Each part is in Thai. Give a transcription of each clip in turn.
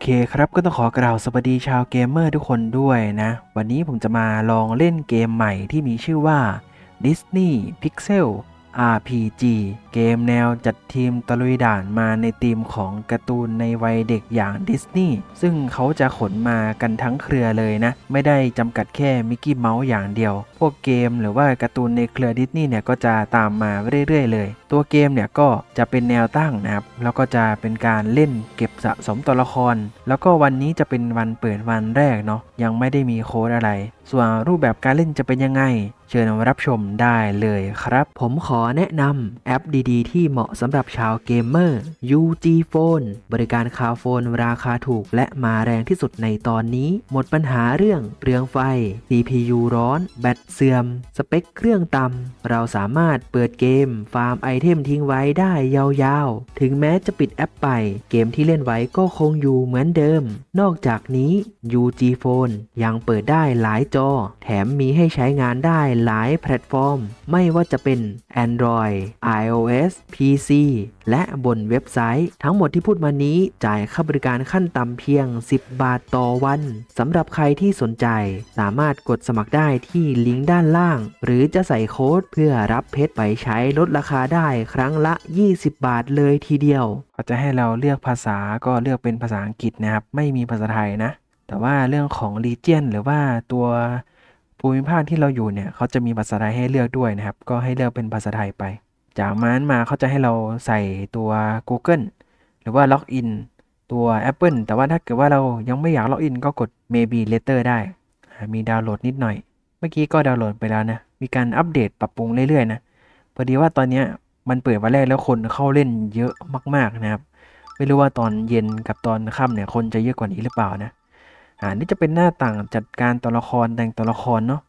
เคครับก็ต้องขอกล่าวสวัสดีชาวเกมเมอร์ทุกคนด้วยนะ วันนี้ผมจะมาลองเล่นเกมใหม่ที่มีชื่อว่า Disney Pixel RPG เกมแนวจัดทีมตะลุยด่านมาในธีมของการ์ตูนในวัยเด็กอย่างดิสนีย์ซึ่งเขาจะขนมากันทั้งเครือเลยนะ ไม่ได้จำกัดแค่มิกกี้เมาส์อย่างเดียว พวกเกมหรือว่าการ์ตูนในเครือดิสนีย์เนี่ยก็จะตามมาเรื่อยๆเลย ตัวเกมเนี่ยก็จะเป็นแนวตั้งนะครับ แล้วก็จะเป็นการเล่นเก็บสะสมตัวละคร แล้วก็วันนี้จะเป็นวันเปิดวันแรกเนาะยังไม่ได้มีโค้ดอะไรส่วนรูปแบบการเล่นจะเป็นยังไง เชิญรับชมได้เลยครับ ผมขอแนะนำแอปดีๆ ที่เหมาะสำหรับชาวเกมเมอร์ UG Phone บริการคาโฟนราคาถูกและมาแรงที่สุดในตอนนี้ หมดปัญหาเรื่องเปลืองไฟ CPU ร้อน แบตเสื่อม สเปคเครื่องต่ำเราสามารถเปิดเกม ฟาร์มไอเทมทิ้งไว้ได้ยาวๆ ถึงแม้จะปิดแอปไป เกมที่เล่นไว้ก็คงอยู่เหมือนเดิม นอกจากนี้ UG Phone ยังเปิดได้หลายจอ แถมมีให้ใช้งานได้หลายแพลตฟอร์ม ไม่ว่าจะเป็น Android iOS PC และบนเว็บไซต์ ทั้งหมดที่พูดมานี้จ่ายค่าบริการขั้นต่ำเพียง 10 บาทต่อวันสำหรับใครที่สนใจสามารถกดสมัครได้ที่ลิงก์ด้านล่าง หรือจะใส่โค้ดเพื่อรับเพชรไปใช้ลดราคาได้ครั้งละ 20 บาทเลยทีเดียวเขาจะให้เราเลือกภาษาก็เลือกเป็นภาษาอังกฤษนะครับ ไม่มีภาษาไทยนะ แต่ว่าเรื่องของ region หรือว่าตัวภูมิภาคที่เราอยู่เนี่ยเขาจะมีภาษาไทยให้เลือกด้วยนะครับ ก็ให้เลือกเป็นภาษาไทยไป จากนั้นมาเขาจะให้เราใส่ตัว Google หรือว่าล็อกอินตัว Apple แต่ว่าถ้าเกิดว่าเรายังไม่อยากล็อกอินก็กด maybe later ได้ มีดาวน์โหลดนิดหน่อย เมื่อกี้ก็ดาวน์โหลดไปแล้วนะ มีการอัปเดตปรับปรุงเรื่อยๆนะ พอดีว่าตอนนี้มันเปิดวันแรกแล้วคนเข้าเล่นเยอะมากๆนะครับ ไม่รู้ว่าตอนเย็นกับตอนค่ำเนี่ยคนจะเยอะกว่านี้หรือเปล่านะ อ่านี่จะเป็นหน้าต่างจัดการตัวละครแต่งตัวละครเนาะ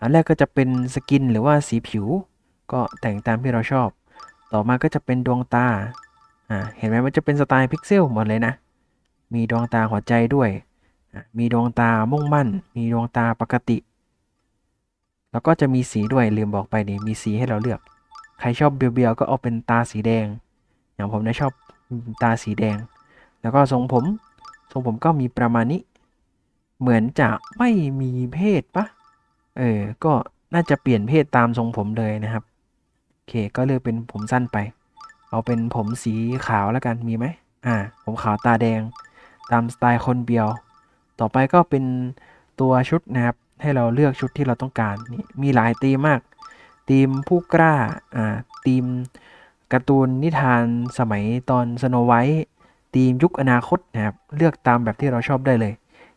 อันแรกก็จะเป็นสกินหรือว่าสีผิว ก็แต่งตามที่เราชอบ ต่อมาก็จะเป็นดวงตาอ่าเห็นไหมมันจะเป็นสไตล์พิกเซลหมดเลยนะ มีดวงตาหัวใจด้วย มีดวงตามุ่งมั่น มีดวงตาปกติ แล้วก็จะมีสีด้วยลืมบอกไปนี่มีสีให้เราเลือก ใครชอบเบียวๆก็เอาเป็นตาสีแดง อย่างผมนี่ยชอบตาสีแดง แล้วก็ทรงผมทรงผมก็มีประมาณนี้ เหมือนจะไม่มีเพศปะเออ ก็น่าจะเปลี่ยนเพศตามทรงผมเลยนะครับโอเคก็เลือกเป็นผมสั้นไป เอาเป็นผมสีขาวแล้วกันมีไหมอ่า ผมขาวตาแดง ตามสไตล์คนเบียว ต่อไปก็เป็นตัวชุดนะครับ ให้เราเลือกชุดที่เราต้องการนี่มีหลายธีมมากธีมผู้กล้าอ่าธีมการ์ตูนนิทานสมัยตอนสโนไวท์ธีมยุคอนาคตนะครับ เลือกตามแบบที่เราชอบได้เลย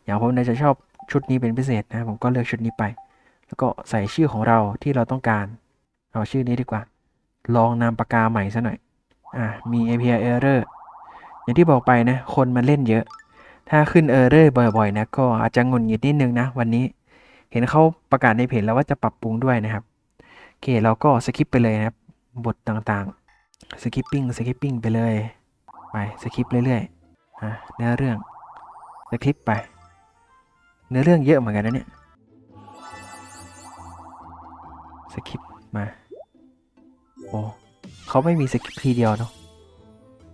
อย่างผมเนี่ยจะชอบชุดนี้เป็นพิเศษนะผมก็เลือกชุดนี้ไป แล้วก็ใส่ชื่อของเราที่เราต้องการ เอาชื่อนี้ดีกว่า ลองนามปากกาใหม่ซะหน่อยอ่ามี API error อย่างที่บอกไปนะ คนมันเล่นเยอะ ถ้าขึ้น error บ่อยๆ นะ ก็อาจจะงุนหงิดนิดนึงนะ วันนี้ เห็นเขาประกาศในเพจแล้วว่าจะปรับปรุงด้วยนะครับโอเคเราก็สคิปไปเลยนะครับ บทต่างๆ สคิปปิ้งสคิปปิ้งไปเลย ไปสคิปเรื่อยๆอะเนื้อเรื่องสคริปไป เนื้อเรื่องเยอะเหมือนกันนะเนี่ย สคริปมา โอ้เขาไม่มีสคริปทีเดียวเนาะ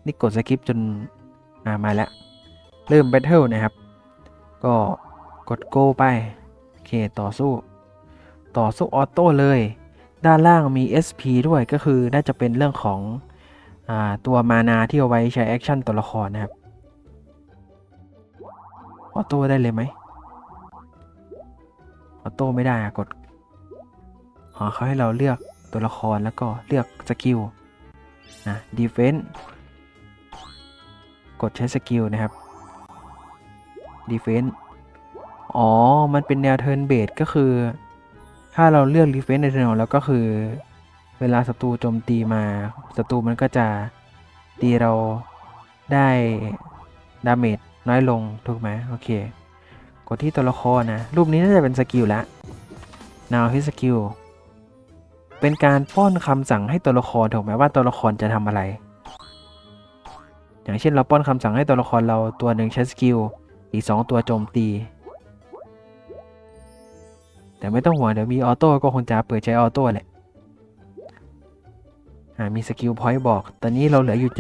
นี่กดสคริปจน อ่า มาแล้ว เริ่มแบทเทิลนะครับ ก็กด go ไป โอเค ต่อสู้ ต่อสู้ออโต้เลย ด้านล่างมี SP ด้วย ก็คือน่าจะเป็นเรื่องของอตัวมานาที่เอาไว้ใช้แอคชั่นตัวละครนะครับ ออโต้ได้เลยไหม ออโต้ไม่ได้กดอ๋อเขาให้เราเลือกตัวละครแล้วก็เลือกสกิลนะดีเฟน s ์กดใช้สกิลนะครับดีเฟน s ์อ๋อ มันเป็นแนวเทิร์นเบสก็คือ ถ้าเราเลือกดีเฟน s ์ในเทิร์นแล้วก็คือ เวลาศัตรูโจมตีมาศัตรูมันก็จะตีเราได้ดาเมจน้อยลง ถูกไหมโอเค ดที่ตัวละครนะ รูปนี้น่าจะเป็นสกิลละ now hit skill เป็นการป้อนคำสั่งให้ตัวละครถูกไหมว่าตัวละครจะทำอะไร อย่างเช่นเราป้อนคำสั่งให้ตัวละครเราตัวหนึ่งใช้สกิล อีก 2 ตัวโจมตี แต่ไม่ต้องห่วงเดี๋ยวมีออโต้ก็คงจะเปิดใช้ออโต้แหละมีสกิลพอยต์บอก ตอนนี้เราเหลืออยู่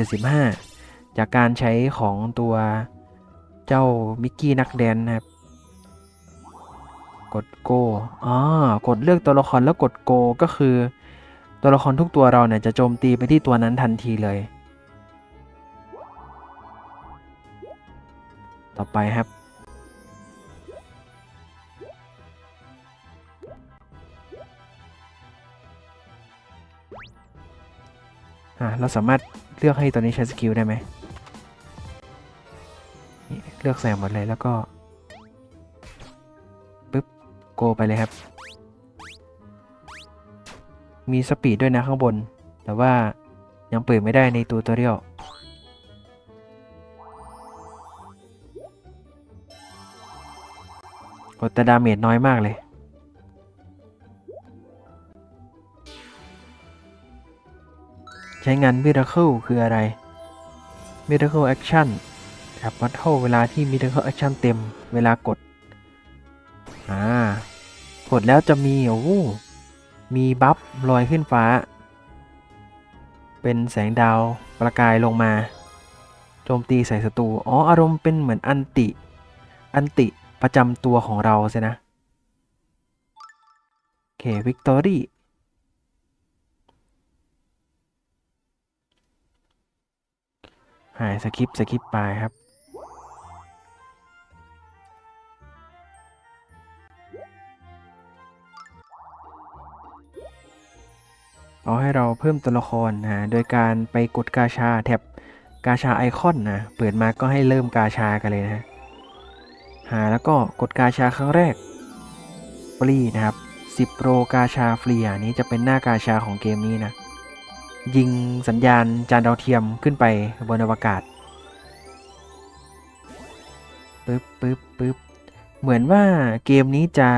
75 จากการใช้ของตัวเจ้ามิกกี้นักแดนนะครับ กดโกอ๋อกดเลือกตัวละครแล้วกดโกก็คือ ตัวละครทุกตัวเราเนี่ยจะโจมตีไปที่ตัวนั้นทันทีเลย ต่อไปครับ อะเราสามารถเลือกให้ตัวนี้ใช้สกิลได้ไหม เลือกใส่หมดเลยแล้วก็ กไปเลยครับ มีสปีดด้วยนะข้างบน แต่ว่ายังเปิดไม่ได้ในตัวตัวเรียวกดแต่ดาเมจน้อยมากเลยใช้งาน Miracle คืออะไร Miracle Action ครับวัดเท่าเวลาที่ Miracle Action เต็ม เวลากด กดแล้วจะมีโอ้มีบัฟลอยขึ้นฟ้า เป็นแสงดาวประกายลงมา โจมตีใส่ศัตรู อ๋อ อารมณ์เป็นเหมือนอันติ อันติประจำตัวของเราใช่นะ โอเค วิกตอรี่หายสคิปสคิปไปครับ เอาให้เราเพิ่มตัวละครนะโดยการไปกดกาชาแท็บกาชาไอคอนนะเปิดมาก็ให้เริ่มกาชากันเลยนะหาแล้วก็กดกาชาครั้งแรกฟรีนะครับ10โปรกาชาฟรีอันนี้จะเป็นหน้ากาชาของเกมนี้นะยิงสัญญาณจานดาวเทียมขึ้นไปบนอวกาศปึ๊บปึ๊บปึ๊บเหมือนว่าเกมนี้จะ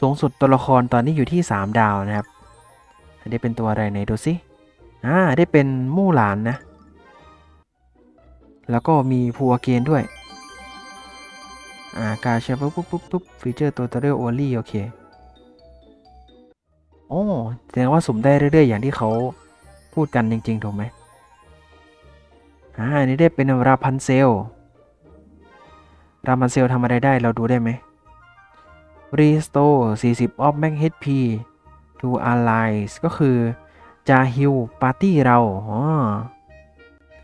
สูงสุดตัวละครตอนนี้อยู่ที่ 3 ดาวนะครับ ได้เป็นตัวอะไรไหนดูสิอ่าได้เป็นมู่หลานนะ แล้วก็มีพัวเกนด้วย อ่ากาชาปุ๊บปุ๊บปุ๊บปุ๊บฟีเจอร์ตัวตเรียลโอลี่โอเคโอ้แสดงว่าสุ่มได้เรื่อยๆ อย่างที่เขาพูดกันจริงๆ ถูกไหมอ่าอันนี้ได้เป็นราพันเซล ราพันเซลทำอะไรได้เราดูได้ไหม Restore 40 of max HP to allies ก็คือจะฮิวปาร์ตี้เราอ๋อ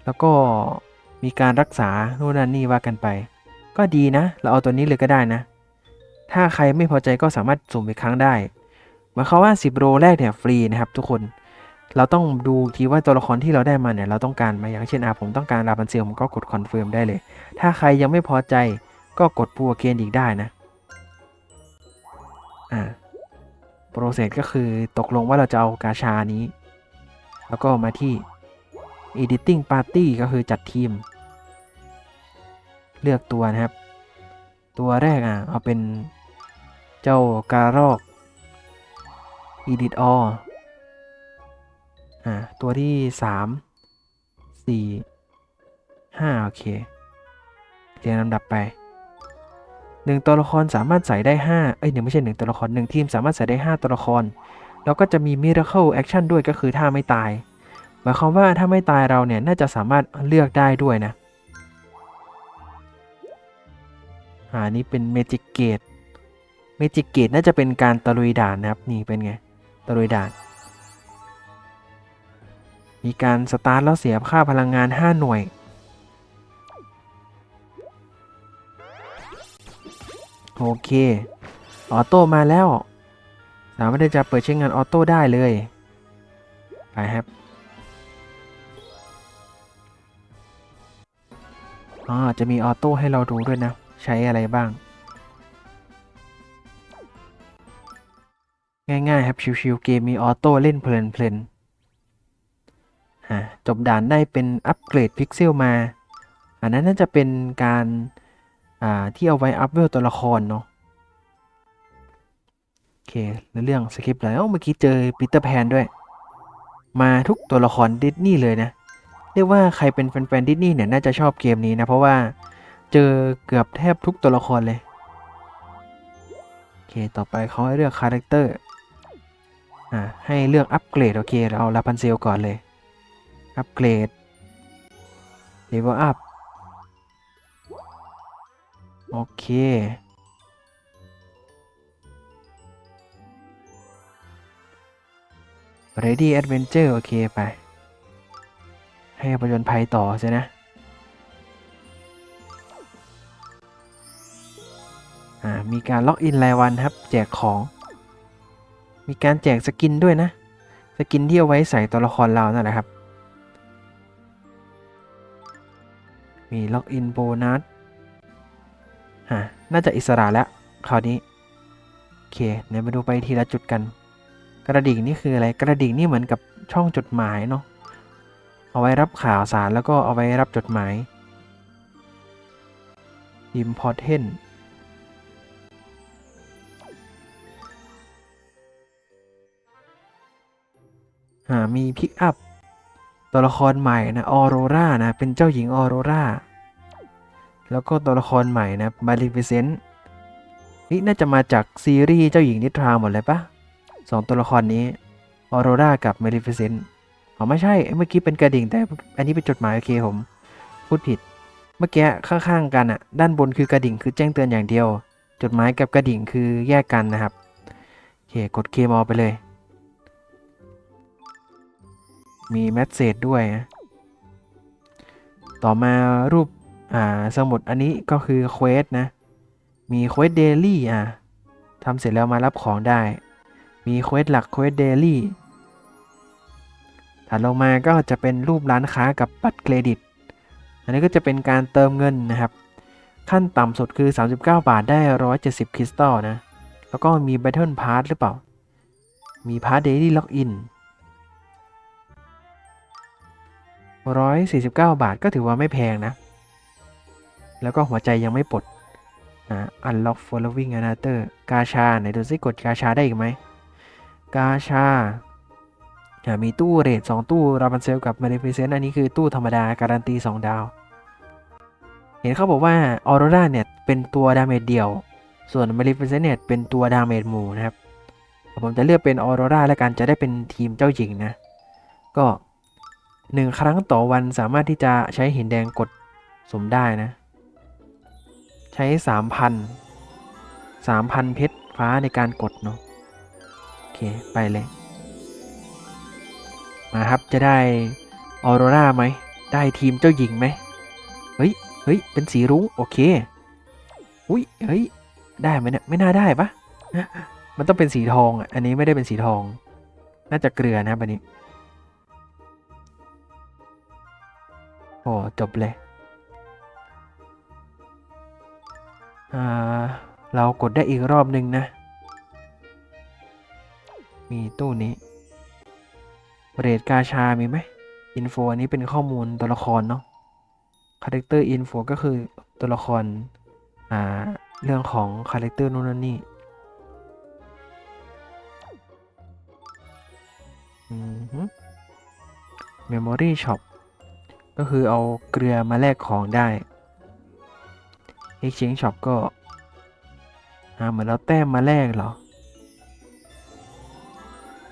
แล้วก็มีการรักษาโน่นนั่นนี่ว่ากันไป ก็ดีนะ เราเอาตัวนี้เลยก็ได้นะ ถ้าใครไม่พอใจก็สามารถสุ่มอีกครั้งได้หมายความว่า 10 โรแรกเนี่ยฟรีนะครับทุกคนเราต้องดูทีว่าตัวละครที่เราได้มาเนี่ยเราต้องการไหมาอย่างเช่นอาผมต้องการราพันเซลผมก็กดคอนเฟิร์มได้เลย ถ้าใครยังไม่พอใจก็กดปูเกนอีกได้นะอ่า โปรเซสก็คือตกลงว่าเราจะเอากาชานี้ แล้วก็มาที่ editing party ก็คือจัดทีม เลือกตัวนะครับ ตัวแรกอะเอาเป็นเจ้าการอก edit all อ่าตัวที่ 3 4 5 โอเค เรียงลำดับไป หนึ่งตัวละครสามารถใส่ได้ 5 เอ้ยหนึ่งไม่ใช่หนึ่งตัวละครหนึ่งทีมสามารถใส่ได้ 5 ตัวละคร แล้วก็จะมี Miracle Action ด้วยก็คือถ้าไม่ตาย หมายความว่าถ้าไม่ตายเราเนี่ย น่าจะสามารถเลือกได้ด้วยนะอ่านี่เป็น Magic Gate Magic Gate น่าจะเป็นการตะลุยด่านนะครับ นี่เป็นไง ตะลุยด่าน มีการสตาร์ทแล้วเสียค่าพลังงาน 5 หน่วย โอเค ออโต้มาแล้ว สามารถที่จะเปิดใช้งานออโต้ได้เลย ไปครับอ๋อจะมีออโต้ให้เราดูด้วยนะ ใช้อะไรบ้าง ง่ายๆครับ ชิวๆเกมมีออโต้เล่นเพลินๆอ่าจบด่านได้เป็นอัปเกรดพิกเซลมา อันนั้นน่าจะเป็นการ อ่าที่เอาไว้อัพเวลตัวละครเนาะโอเคแล้วเรื่องสคริปต์แล้วเมื่อกี้เจอปีเตอร์แพนด้วย มาทุกตัวละครดิสนีย์เลยนะ เรียกว่าใครเป็นแฟนๆดิสนีย์เนี่ยน่าจะชอบเกมนี้นะ เพราะว่าเจอเกือบแทบทุกตัวละครเลยโอเคต่อไปเขาให้เลือกคาแรคเตอร์อ่าให้เลือกอัปเกรดโอเคเราเอาลาพันเซลก่อนเลยอัปเกรดเลเวลอัพ โอเค Ready Adventure โอเค ไป ให้ประจนภัยต่อใช่นะอ่ามีการล็อกอินรายวันครับ แจกของ มีการแจกสกินด้วยนะ สกินที่เอาไว้ใส่ตัวละครเรานั่นแหละครับ มีล็อกอินโบนัส ฮะน่าจะอิสระแล้วคราวนี้โอเคเดี๋ยวมาดูไปทีละจุดกัน กระดิ่งนี่คืออะไรกระดิ่งนี่เหมือนกับช่องจดหมายเนาะเอาไว้รับข่าวสารแล้วก็เอาไว้รับจดหมาย Important อ่ามีพิกอัพตัวละครใหม่นะออโรรานะ เป็นเจ้าหญิงออโรรา แล้วก็ตัวละครใหม่นะมาริฟิเซนต์นี่น่าจะมาจากซีรีส์เจ้าหญิงนิทราหมดเลยปะสองตัวละครนี้ออโรรากับมาริฟิเซนต์อ๋อไม่ใช่เมื่อกี้เป็นกระดิ่งแต่อันนี้เป็นจดหมายโอเคผม พูดผิด เมื่อกี้ข้างๆกันอะด้านบนคือกระดิ่งคือแจ้งเตือนอย่างเดียว จดหมายกับกระดิ่งคือแยกกันนะครับโอเคกดเคมอไปเลย มีแมสเซจด้วย ต่อมารูป อ่าสมุดอันนี้ก็คือเควสนะ มีเควสเดลี่อะทำเสร็จแล้วมารับของได้ มีเควสหลักเควสเดลี่ถัดลงมาก็จะเป็นรูปร้านค้ากับบัตรเครดิต อันนี้ก็จะเป็นการเติมเงินนะครับ ขั้นต่ำสุดคือ 39 บาทได้ 170 คริสตัลนะ แล้วก็มี Battle Pass หรือเปล่า มี Pass Daily Login 149 บาทก็ถือว่าไม่แพงนะ แล้วก็หัวใจยังไม่ปลดนะ unlock following another กาชา ไหนดูซิกดกาชาได้อีกไหม กาชาอะมีตู้เรท2ตู้ราบันเซลกับ m a l e f i c e n t อันนี้คือตู้ธรรมดา การันตี 2 ดาว เห็นเขาบอกว่าออโรราเนี่ย เป็นตัวดาเมจเดี่ยว ส่วน m a l e f i c e n t เนี่ย เป็นตัวดาเมจหมู่นะครับ ผมจะเลือกเป็นออโรราแล้วกันจะได้เป็นทีมเจ้าหญิงนะ ก็หนึ่งครั้งต่อวันสามารถที่จะใช้หินแดงกดสมได้นะ ช้สามพันสามพันเพชรฟ้าในการกดเนาะโอเค ไปเลย มาครับจะได้ออโรราไหม ได้ทีมเจ้าหญิงไหม เฮ้ย เฮ้ย เป็นสีรุ้ง โอเค อุ้ย เฮ้ย ได้ไหมเนี่ย ไม่น่าได้ปะมันต้องเป็นสีทองอะ อันนี้ไม่ได้เป็นสีทอง น่าจะเกลือนะครับอันนี้ โอ้ จบเลย เรากดได้อีกรอบหนึ่งนะ มีตู้นี้เรทกาชา มีไหมอินโฟอันนี้เป็นข้อมูลตัวละครเนาะคาแรคเตอร์อินโฟก็คือตัวละคร อ่า เรื่องของคาแรคเตอร์นู่นนั่นนี่อืมฮึ Memory Shop ก็คือเอาเกลือมาแลกของได้ Exchange Shop ก็อ่าเหมือนเราแต้มมาแลกเหรอ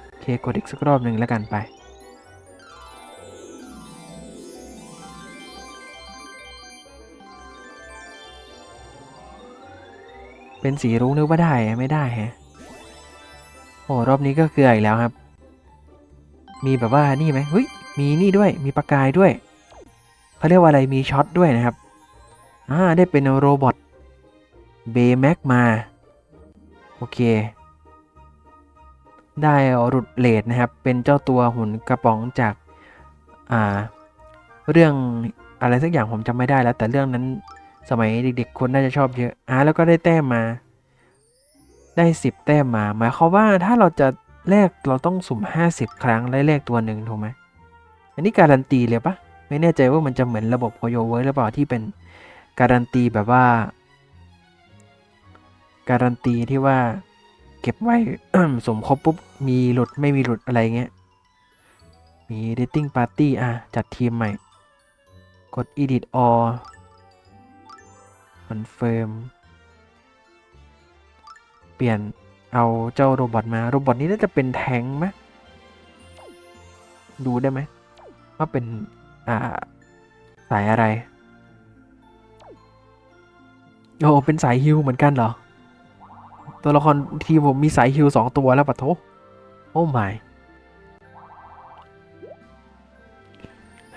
โอเค กดอีกสักรอบหนึ่งแล้วกันไปเป็นสีรุ้งนึกว่าได้ไม่ได้แฮะ โอ้รอบนี้ก็เกลืออีกแล้วครับ มีแบบว่านี่ไหมเฮ้ย มีนี่ด้วย มีประกายด้วยเขาเรียกว่าอะไร มีช็อตด้วยนะครับ อ่าได้เป็นโรบอทเบแม็กมา โอเค ได้รุดเลดนะครับ เป็นเจ้าตัวหุ่นกระป๋องจาก อ่า เรื่องอะไรสักอย่างผมจำไม่ได้แล้ว แต่เรื่องนั้นสมัยเด็กๆ คนน่าจะชอบเยอะ อ่าแล้วก็ได้แต้มมา ได้ 10 แต้มมา หมายความว่าถ้าเราจะแลกเราต้องสุ่ม 50 ครั้งและแลกตัวหนึ่งถูกไหมอันนี้การันตีเลยปะไม่แน่ใจว่ามันจะเหมือนระบบโคโยเวิร์หรือเปล่าที่เป็น การันตีแบบว่า การันตีที่ว่าเก็บไว้ สมครบปุ๊บ มีหลุดไม่มีหลุดอะไรเงี้ย มี dating party อะ จัดทีมใหม่ กด edit all confirm เปลี่ยนเอาเจ้าโรบอทมา โรบอทนี้น่าจะเป็นแทงไหมดูได้ไหมว่าเป็น อ่า สายอะไร โอ้เป็นสายฮิลเหมือนกันเหรอ ตัวละครทีผมมีสายฮิลสองตัวแล้วปะโถโอ้ไม่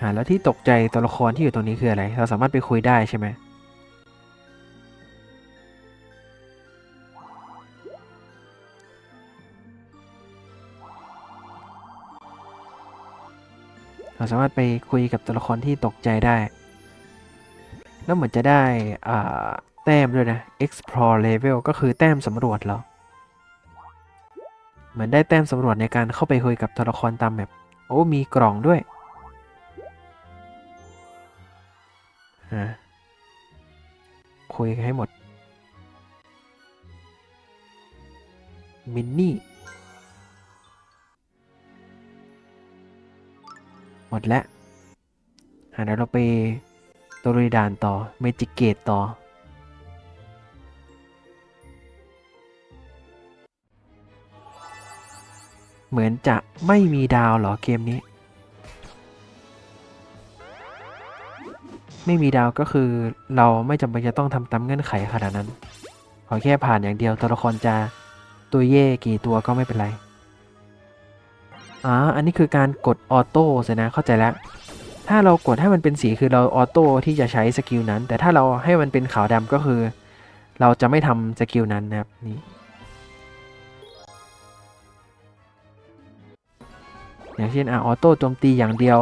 หาแล้วที่ตกใจตัวละครที่อยู่ตรงนี้คืออะไร เราสามารถไปคุยได้ใช่ไหมเราสามารถไปคุยกับตัวละครที่ตกใจได้ แล้วเหมือนจะได้อ่า แต้มด้วยนะ explore level ก็คือแต้มสำรวจเหรอ เหมือนได้แต้มสำรวจในการเข้าไปคุยกับตัวละครตามแบบโอ้ มีกล่องด้วยฮะคุยให้หมด มินนี่ หมดแล้วอะเดี๋ยวเราไปตัวลุยด่านต่อ เมจิกเกตต่อ เหมือนจะไม่มีดาวหรอเกมนี้ ไม่มีดาวก็คือเราไม่จำเป็นจะต้องทำตามเงื่อนไขขนาดนั้น ขอแค่ผ่านอย่างเดียวตัวละครจะตัวเย่กี่ตัวก็ไม่เป็นไรอ่าอันนี้คือการกดออโต้สินะเข้าใจแล้ว ถ้าเรากดให้มันเป็นสีคือเราออโต้ที่จะใช้สกิลนั้น แต่ถ้าเราให้มันเป็นขาวดำก็คือ เราจะไม่ทำสกิลนั้นนะครับนี่ อย่างเช่นอะออโต้โจมตีอย่างเดียว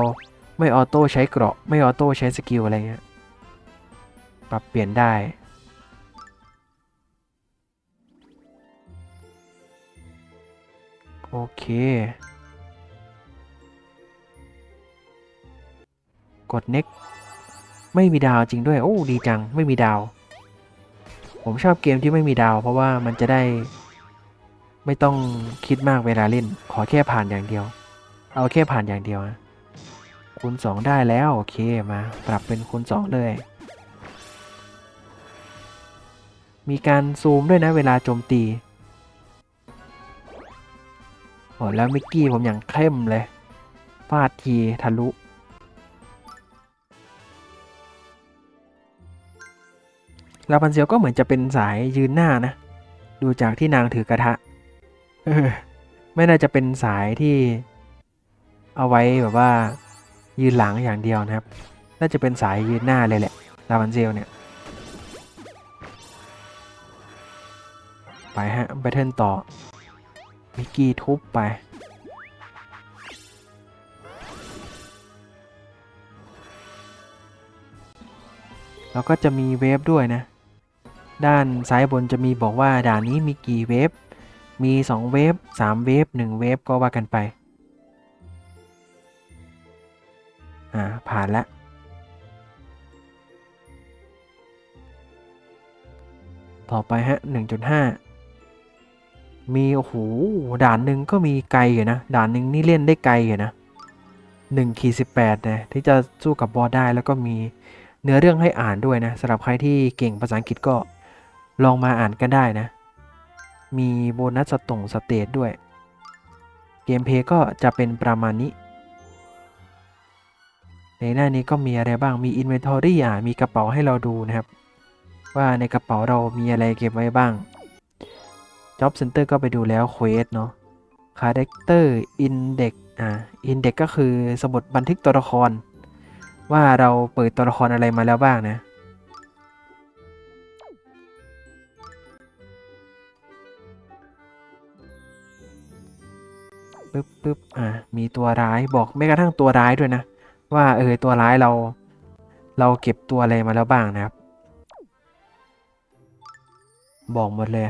ไม่ออโต้ใช้เกราะ ไม่ออโต้ใช้สกิลอะไรเงี้ยปรับเปลี่ยนได้ โอเค กด next ไม่มีดาวจริงด้วย โอ้ ดีจัง ไม่มีดาว ผมชอบเกมที่ไม่มีดาว เพราะว่ามันจะได้ ไม่ต้องคิดมากเวลาเล่น ขอแค่ผ่านอย่างเดียว เอาแค่ผ่านอย่างเดียวนะคูณสองได้แล้วโอเคมาปรับเป็นคูณสองเลย มีการซูมด้วยนะเวลาโจมตีโอ้แล้วมิกกี้ผมอย่างเข้มเลยฟาดทีทะลุลาพันเซียวก็เหมือนจะเป็นสายยืนหน้านะ ดูจากที่นางถือกระทะไม่น่าจะเป็นสายที่ เอาไว้แบบว่ายืนหลังอย่างเดียวนะครับ น่าจะเป็นสายยืนหน้าเลยแหละลาพันเซียวเนี่ย ไปฮะแบทเทิลต่อ มิกกี้ทุบไป แล้วก็จะมีเวฟด้วยนะ ด้านซ้ายบนจะมีบอกว่าด่านนี้มีกี่เวฟ มี 2 เวฟ 3 เวฟ 1 เวฟก็ว่ากันไป อ่า ผ่านแล้วต่อไปฮะ 1.5 มี โอ้โห ด่านหนึ่งก็มีไกลอยู่นะ ด่านหนึ่งนี่เล่นได้ไกลอยู่นะ1ขีด18นะที่จะสู้กับบอสได้แล้วก็มีเนื้อเรื่องให้อ่านด้วยนะสำหรับใครที่เก่งภาษาอังกฤษก็ลองมาอ่านกันได้นะ มีโบนัสสตงสเตทด้วย เกมเพลย์ก็จะเป็นประมาณนี้ ในหน้านี้ก็มีอะไรบ้างมี Inventory อะมีกระเป๋าให้เราดูนะครับ ว่าในกระเป๋าเรามีอะไรเก็บไว้บ้าง Job Center ก็ไปดูแล้ว Quest เนาะ Character Index อ่า Index ก็คือสมุดบันทึกตัวละคร ว่าเราเปิดตัวละครอะไรมาแล้วบ้างนะปึ๊บปึ๊บอ่ามีตัวร้ายบอกไม่กระทั่งตัวร้ายด้วยนะ ว่าเออตัวร้ายเรา เราเก็บตัวอะไรมาแล้วบ้างนะครับ บอกหมดเลย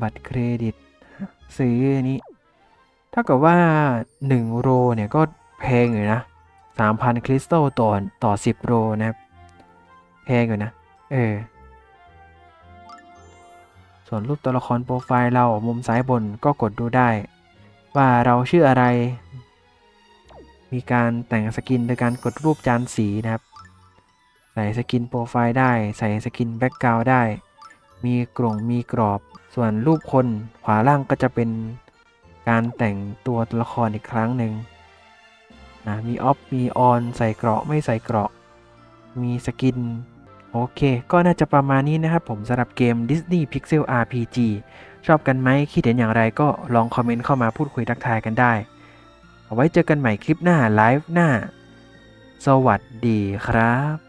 บัตรเครดิต ซื้ออันนี้เท่ากับว่า 1 โรเนี่ยก็แพงอยู่นะ 3,000 คริสตัลต่อต่อ 10 โรนะครับ แพงอยู่นะ เออ ส่วนรูปตัวละครโปรไฟล์เรามุมซ้ายบนก็กดดูได้ ว่าเราชื่ออะไร มีการแต่งสกินโดยการกดรูปจานสีนะครับ ใส่สกินโปรไฟล์ได้ ใส่สกินแบ็กกราวด์ได้ มีกล่งมีกรอบ ส่วนรูปคนขวาล่างก็จะเป็นการแต่งตัวตัวละครอีกครั้งหนึ่งอ่ามีออฟมีออนใส่เกราะไม่ใส่เกราะ มีสกิน โอเค ก็น่าจะประมาณนี้นะครับผมสำหรับเกม Disney Pixel RPG ชอบกันไหมคิดเห็นอย่างไรก็ลองคอมเมนต์เข้ามาพูดคุยทักทายกันได้ เอาไว้เจอกันใหม่คลิปหน้าไลฟ์หน้า สวัสดีครับ